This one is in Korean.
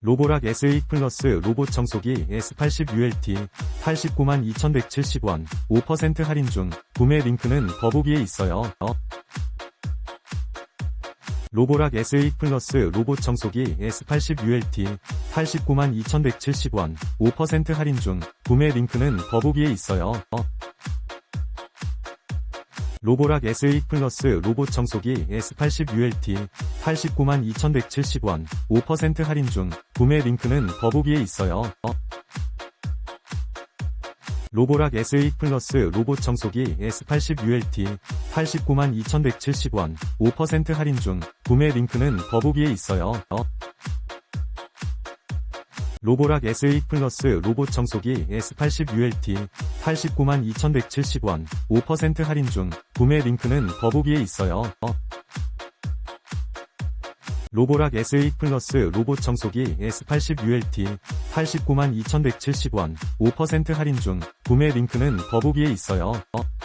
로보락 S8 플러스 로봇 청소기 S80 ULT 89만 2170원 5% 할인 중 구매 링크는 더보기에 있어요. 어? 로보락 S8 플러스 로봇 청소기 S80 ULT 89만 2170원 5% 할인 중 구매 링크는 더보기에 있어요. 어? 로보락 S8 플러스 로봇 청소기 S80 ULT 89만 2170원 5% 할인 중 구매 링크는 더보기에 있어요. 어? 로보락 S8 플러스 로봇 청소기 S80 ULT 89만 2170원 5% 할인 중 구매 링크는 더보기에 있어요. 어? 로보락 S8 플러스 로봇 청소기 S80 ULT 89만 2170원 5% 할인 중 구매 링크는 더보기에 있어요. 어? 로보락 S8 플러스 로봇 청소기 S80 ULT 89만 2170원 5% 할인 중 구매 링크는 더보기에 있어요. 어?